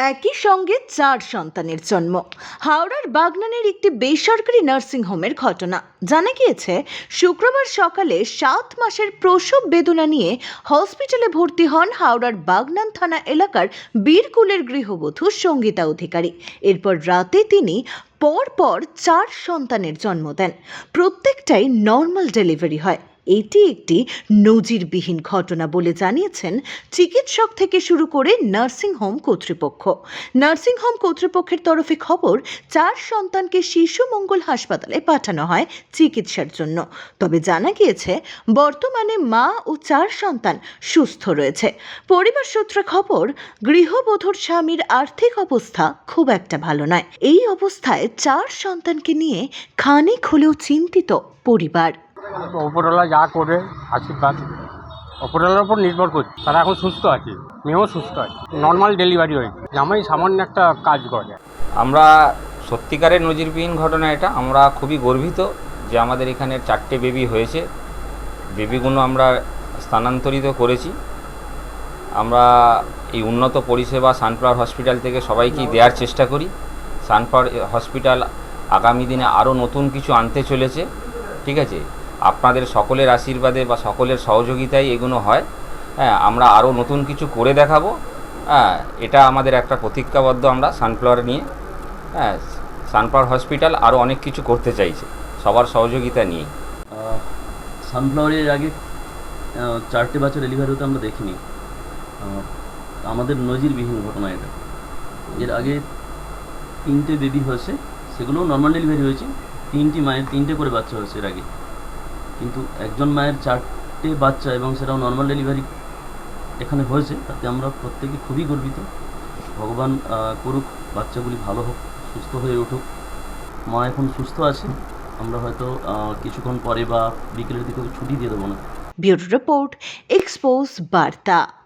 একই সঙ্গে চার সন্তানের জন্ম। হাওড়ার বাগনানের একটি বেসরকারি নার্সিংহোমের ঘটনা। জানা গিয়েছে, শুক্রবার সকালে সাত মাসের প্রসব বেদনা নিয়ে হসপিটালে ভর্তি হন হাওড়ার বাগনান থানা এলাকার বীরকুলের গৃহবধূ সঙ্গীতা অধিকারী। এরপর রাতে তিনি পর পর চার সন্তানের জন্ম দেন। প্রত্যেকটাই নর্মাল ডেলিভারি হয়। এটি একটি নজিরবিহীন ঘটনা বলে জানিয়েছেন চিকিৎসক থেকে শুরু করে নার্সিং হোম কর্তৃপক্ষ। নার্সিং হোম কর্তৃপক্ষের তরফে খবর, চার সন্তানকে শিশু মঙ্গল হাসপাতালে পাঠানো হয় চিকিৎসার জন্য। তবে জানা গিয়েছে, বর্তমানে মা ও চার সন্তান সুস্থ রয়েছে। পরিবার সূত্রে খবর, গৃহবধূর স্বামীর আর্থিক অবস্থা খুব একটা ভালো নয়। এই অবস্থায় চার সন্তানকে নিয়ে খানিক হলেও চিন্তিত পরিবার। তো যা করে, আশীর্বাদ। ওপরওয়ালার উপর নির্ভর করছে। তারা এখন সুস্থ আছে, মেয়েও সুস্থ আছে। নর্মাল ডেলিভারি হয়েছে। জামাই সামান্য একটা কাজ করে। আমরা সত্যিকারের নজিরবিহীন ঘটনা এটা। আমরা খুবই গর্বিত যে আমাদের এখানে চারটে বেবি হয়েছে। বেবিগুলো আমরা স্থানান্তরিত করেছি। আমরা এই উন্নত পরিষেবা সানফ্লাওয়ার হসপিটাল থেকে সবাইকেই দেওয়ার চেষ্টা করি। সানফ্লাওয়ার হসপিটাল আগামী দিনে আরও নতুন কিছু আনতে চলেছে। ঠিক আছে? আপনাদের সকলের আশীর্বাদে বা সকলের সহযোগিতায় এগুলো হয়। হ্যাঁ আমরা আরও নতুন কিছু করে দেখাবো। হ্যাঁ এটা আমাদের একটা প্রতিজ্ঞাবদ্ধ আমরা সানফ্লাওয়ার নিয়ে। হ্যাঁ সানফ্লাওয়ার হসপিটাল আরও অনেক কিছু করতে চাইছে, সবার সহযোগিতা নিয়ে সানফ্লাওয়ারের আগে চারটে বাচ্চা ডেলিভারি হতে আমরা দেখিনি। আমাদের নজিরবিহীন ঘটনা এটা। এর আগে তিনটে বেবি হয়েছে, সেগুলোও নর্মাল ডেলিভারি হয়েছে। তিনটি মায়ের, তিনটে করে বাচ্চা হয়েছে এর আগে। কিন্তু একজন মায়ের চারটে বাচ্চা এবং সেটাও নর্মাল ডেলিভারি এখানে হয়েছে, তাতে আমরা প্রত্যেকে খুবই গর্বিত। ভগবান করুক, বাচ্চাগুলি ভালো হোক, সুস্থ হয়ে উঠুক। মা এখন সুস্থ আছে, আমরা হয়তো কিছুক্ষণ পরে বা বিকেলের দিকে ছুটি দিয়ে দেবো না। ব্যুরো রিপোর্ট, এক্সপোজ বার্তা।